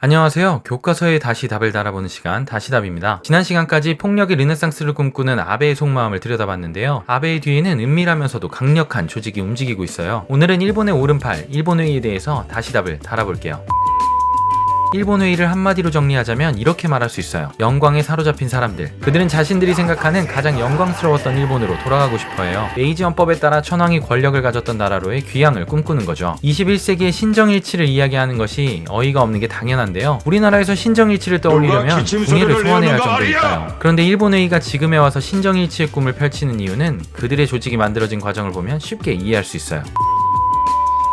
안녕하세요. 교과서에 다시 답을 달아보는 시간, 다시 답입니다. 지난 시간까지 폭력의 르네상스를 꿈꾸는 아베의 속마음을 들여다봤는데요. 아베의 뒤에는 은밀하면서도 강력한 조직이 움직이고 있어요. 오늘은 일본의 오른팔, 일본회의에 대해서 다시 답을 달아볼게요. 일본 회의를 한마디로 정리하자면 이렇게 말할 수 있어요. 영광에 사로잡힌 사람들. 그들은 자신들이 생각하는 가장 영광스러웠던 일본으로 돌아가고 싶어 해요. 메이지 헌법에 따라 천황이 권력을 가졌던 나라로의 귀향을 꿈꾸는 거죠. 21세기의 신정일치를 이야기하는 것이 어이가 없는 게 당연한데요. 우리나라에서 신정일치를 떠올리려면 궁예를 소환해야 할 정도니까요. 그런데 일본 회의가 지금에 와서 신정일치의 꿈을 펼치는 이유는 그들의 조직이 만들어진 과정을 보면 쉽게 이해할 수 있어요.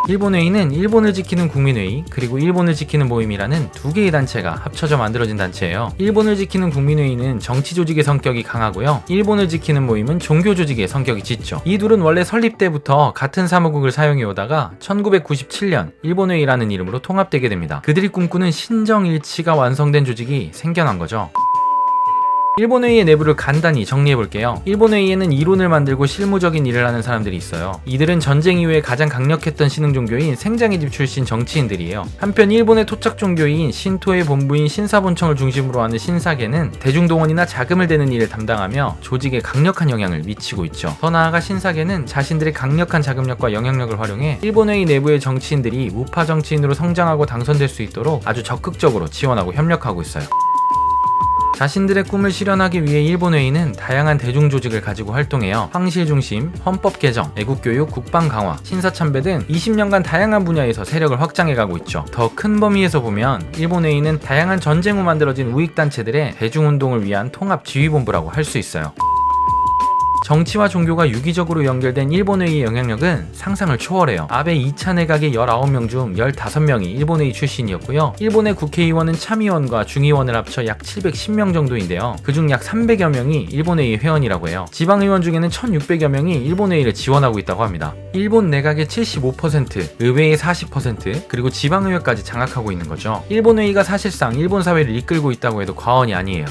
일본회의는 일본을 지키는 국민회의 그리고 일본을 지키는 모임이라는 두 개의 단체가 합쳐져 만들어진 단체예요. 일본을 지키는 국민회의는 정치 조직의 성격이 강하고요. 일본을 지키는 모임은 종교 조직의 성격이 짙죠. 이 둘은 원래 설립 때부터 같은 사무국을 사용해 오다가 1997년 일본회의라는 이름으로 통합되게 됩니다. 그들이 꿈꾸는 신정일치가 완성된 조직이 생겨난 거죠. 일본 회의의 내부를 간단히 정리해 볼게요. 일본 회의에는 이론을 만들고 실무적인 일을 하는 사람들이 있어요. 이들은 전쟁 이후에 가장 강력했던 신흥 종교인 생장의 집 출신 정치인들이에요. 한편 일본의 토착 종교인 신토의 본부인 신사본청을 중심으로 하는 신사계는 대중동원이나 자금을 대는 일을 담당하며 조직에 강력한 영향을 미치고 있죠. 더 나아가 신사계는 자신들의 강력한 자금력과 영향력을 활용해 일본 회의 내부의 정치인들이 우파 정치인으로 성장하고 당선될 수 있도록 아주 적극적으로 지원하고 협력하고 있어요. 자신들의 꿈을 실현하기 위해 일본 회의는 다양한 대중 조직을 가지고 활동해요. 황실 중심, 헌법 개정, 애국 교육, 국방 강화, 신사 참배 등 20년간 다양한 분야에서 세력을 확장해가고 있죠. 더 큰 범위에서 보면 일본 회의는 다양한 전쟁 후 만들어진 우익 단체들의 대중 운동을 위한 통합 지휘본부라고 할 수 있어요. 정치와 종교가 유기적으로 연결된 일본회의의 영향력은 상상을 초월해요. 아베 2차 내각의 19명 중 15명이 일본회의 출신이었고요. 일본의 국회의원은 참의원과 중의원을 합쳐 약 710명 정도인데요. 그중 약 300여 명이 일본회의 회원이라고 해요. 지방의원 중에는 1600여 명이 일본회의를 지원하고 있다고 합니다. 일본 내각의 75%, 의회의 40%, 그리고 지방의회까지 장악하고 있는 거죠. 일본회의가 사실상 일본 사회를 이끌고 있다고 해도 과언이 아니에요.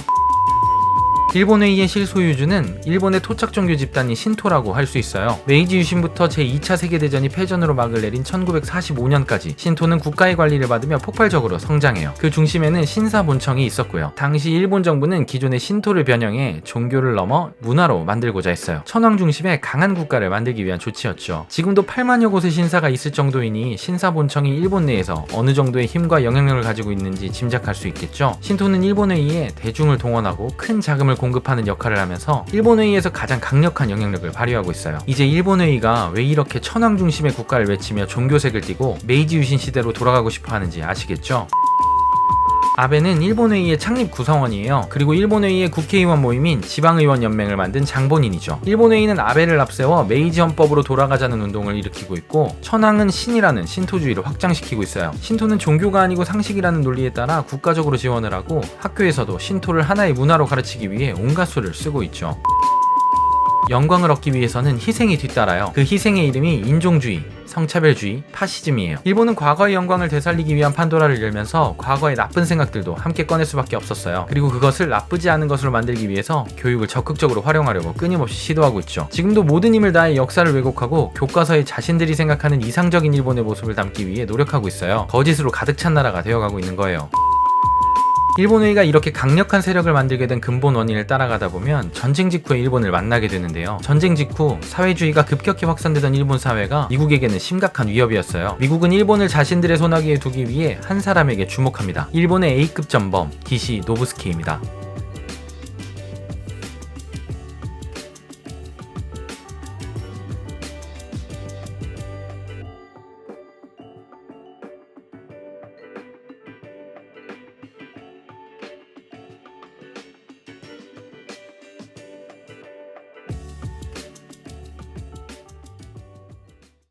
일본회의의 실소유주는 일본의 토착 종교 집단인 신토라고 할 수 있어요. 메이지 유신부터 제2차 세계대전이 패전으로 막을 내린 1945년까지 신토는 국가의 관리를 받으며 폭발적으로 성장해요. 그 중심에는 신사본청이 있었고요. 당시 일본 정부는 기존의 신토를 변형해 종교를 넘어 문화로 만들고자 했어요. 천황 중심의 강한 국가를 만들기 위한 조치였죠. 지금도 8만여 곳의 신사가 있을 정도이니 신사본청이 일본 내에서 어느 정도의 힘과 영향력을 가지고 있는지 짐작할 수 있겠죠. 신토는 일본에 의해 대중을 동원하고 큰 자금을 공급하는 역할을 하면서 일본회의에서 가장 강력한 영향력을 발휘하고 있어요. 이제 일본회의가 왜 이렇게 천황 중심의 국가를 외치며 종교색을 띠고 메이지 유신 시대로 돌아가고 싶어 하는지 아시겠죠? 아베는 일본회의의 창립 구성원이에요. 그리고 일본회의의 국회의원 모임인 지방의원 연맹을 만든 장본인이죠. 일본회의는 아베를 앞세워 메이지 헌법으로 돌아가자는 운동을 일으키고 있고 천황은 신이라는 신토주의를 확장시키고 있어요. 신토는 종교가 아니고 상식이라는 논리에 따라 국가적으로 지원을 하고 학교에서도 신토를 하나의 문화로 가르치기 위해 온갖 수를 쓰고 있죠. 영광을 얻기 위해서는 희생이 뒤따라요. 그 희생의 이름이 인종주의, 성차별주의, 파시즘이에요. 일본은 과거의 영광을 되살리기 위한 판도라를 열면서 과거의 나쁜 생각들도 함께 꺼낼 수밖에 없었어요. 그리고 그것을 나쁘지 않은 것으로 만들기 위해서 교육을 적극적으로 활용하려고 끊임없이 시도하고 있죠. 지금도 모든 힘을 다해 역사를 왜곡하고 교과서에 자신들이 생각하는 이상적인 일본의 모습을 담기 위해 노력하고 있어요. 거짓으로 가득 찬 나라가 되어가고 있는 거예요. 일본회의가 이렇게 강력한 세력을 만들게 된 근본 원인을 따라가다 보면 전쟁 직후에 일본을 만나게 되는데요. 전쟁 직후 사회주의가 급격히 확산되던 일본 사회가 미국에게는 심각한 위협이었어요. 미국은 일본을 자신들의 손아귀에 두기 위해 한 사람에게 주목합니다. 일본의 A급 전범 기시 노부스키입니다.